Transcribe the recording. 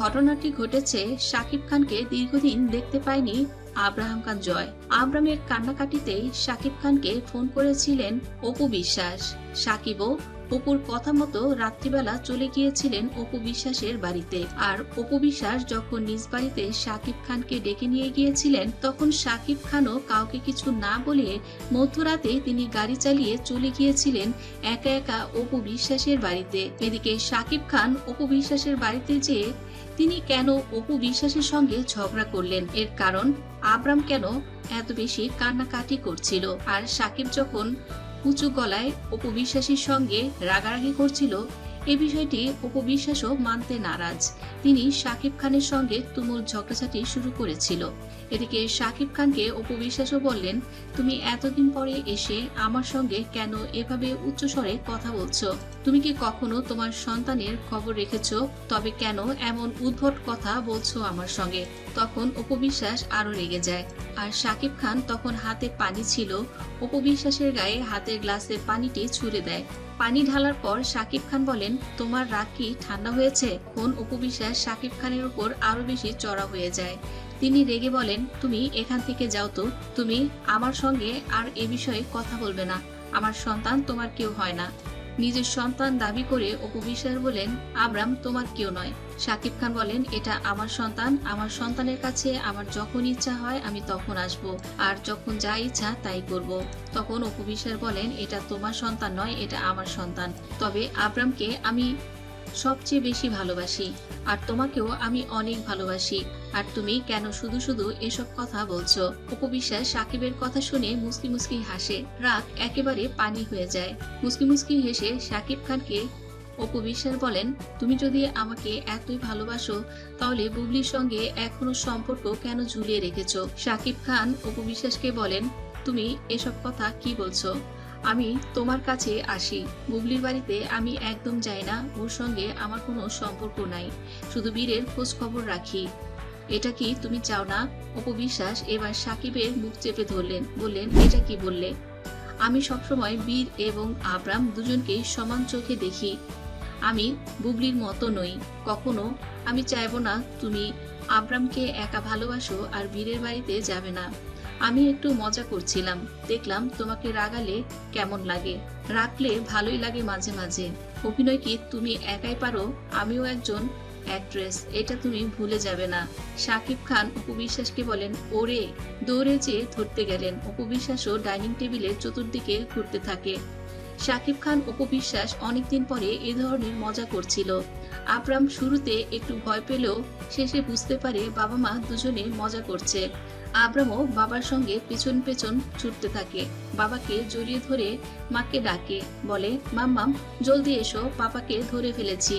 ঘটনাটি ঘটেছে শাকিব খানকে দীর্ঘদিন দেখতে পায়নি আব্রাহাম খান জয়। আব্রামের কান্নাকাটিতেই শাকিব খানকে ফোন করেছিলেন অপু বিশ্বাস। সাকিবও অপুর কথা মতো রাত্রিবেলা চলে গিয়েছিলেন অপু বিশ্বাসের বাড়িতে। আর অপু বিশ্বাস যখন নিজ বাড়িতে শাকিব খানকে ডেকে নিয়ে গিয়েছিলেন, তখন শাকিব খানও কাউকে কিছু না বলে মধ্যরাতে তিনি গাড়ি চালিয়ে চলে গিয়েছিলেন একা একা অপু বিশ্বাসের বাড়িতে। এদিকে শাকিব খান অপু বিশ্বাসের বাড়িতে যেয়ে তিনি কেন অপু বিশ্বাসের সঙ্গে ঝগড়া করলেন? এর কারণ আব্রাম কেন এত বেশি কান্নাকাটি করছিল? আর সাকিব যখন উঁচু গলায় অপু বিশ্বাসীর সঙ্গে রাগারাগি করছিল এ বিষয়টি উপবিশ্বাসও মানতে নারাজ। তিনি শাকিব খানের সঙ্গে তুমুল ঝগড়াঝাটি শুরু করেছিল। এদিকে শাকিব খানকে উপবিশ্বাসও বললেন, তুমি এতদিন পরে এসে আমার সঙ্গে কেন এভাবে উচ্চস্বরে কথা বলছো? তুমি কি কখনো তোমার সন্তানের খবর রেখেছ? তবে কেন এমন উদ্ভট কথা বলছো আমার সঙ্গে? তখন উপবিশ্বাস আরও রেগে যায়। আর শাকিব খান তখন হাতে পানি ছিল উপবিশ্বাসের গায়ে হাতের গ্লাসে পানিটি ছুঁড়ে দেয়। পানি ঢালার পর শাকিব খান বলেন, তোমার রাগ কি ঠান্ডা হয়েছে? কোন উপবিশ্বাস শাকিব খানের উপর আরও বেশি চড়া হয়ে যায়? তিনি রেগে বলেন, তুমি এখান থেকে যাও তো। তুমি আমার সঙ্গে আর এ বিষয়ে কথা বলবে না। আমার সন্তান তোমার কেউ হয় না। নিজের সন্তান দাবি করে অপু বিশ্বাস বলেন, আব্রাম তোমার কেউ নয়। সাকিব খান বলেন, এটা আমার সন্তান, আমার সন্তানের কাছে আমার যখন ইচ্ছা হয় আমি তখন আসব, আর যখন যা ইচ্ছা তাই করব। তখন অপু বিশ্বাস বলেন, এটা তোমার সন্তান নয়, এটা আমার সন্তান। তবে আবরামকে আমি সবচেয়ে বেশি ভালোবাসি। আর তোমাকেও আমি অনেক ভালোবাসি। আর তুমি কেন শুধু শুধু এসব কথা বলছো? উপবিশ্বাস সাকিবের কথা শুনে মুসকি মুসকি হাসে। রাগ একেবারে পানি হয়ে যায়। মুসকি মুসকি হেসে সাকিব খানকে অপবিশ্বাস বলেন, তুমি যদি আমাকে এতই ভালোবাসো, তাহলে বুবলির সঙ্গে এখনও সম্পর্ক কেন ঝুলিয়ে রেখেছো? সাকিব খান অপবিশ্বাসকে বলেন, তুমি এসব কথা কি বলছো? আমি তোমার কাছে আসি। বুবলির বাড়িতে আমি একদম যাই না। ওর সঙ্গে আমার কোনো সম্পর্ক নাই। শুধু বীরের খোঁজ খবর রাখি। এটা কি তুমি চাও না? অপবিশ্বাস এবার সাকিবের মুখ চেপে ধরলেন। বললেন, এটা কি বললে? আমি সবসময় বীর এবং আব্রাম দুজনকেই সমান চোখে দেখি। আমি বুবলির মতো নই। কখনো আমি চাইব না তুমি আব্রামকে একা ভালোবাসো আর বীরের বাড়িতে যাবে না। আমি একটু মজা করছিলাম। দেখলাম তোমাকে রাগালে কেমন লাগে। রাখলে ভালোই লাগে মাঝে মাঝে। অভিনয় কি তুমি একাই পারো? আমিও একজন অ্যাক্ট্রেস এটা তুমি ভুলে যাবে না। শাকিব খান উপবিশ্বাসকে বলেন, ওরে, দৌড়ে যেয়ে ধরতে গেলেন। উপবিশ্বাসও ডাইনিং টেবিলের চতুর্দিকে ঘুরতে থাকে। শাকিব খান উপবিশ্বাস অনেকদিন পরে এ ধরনের মজা করছিল। আবরাম শুরুতে একটু ভয় পেলেও শেষে বুঝতে পারে বাবা মা দুজনে মজা করছে। আব্রামও বাবার সঙ্গে পেছন পেছন ছুটতে থাকে। বাবাকে জড়িয়ে ধরে মাকে ডাকে, বলে, মাম্মাম, জলদি এসো, পাপাকে ধরে ফেলেছি।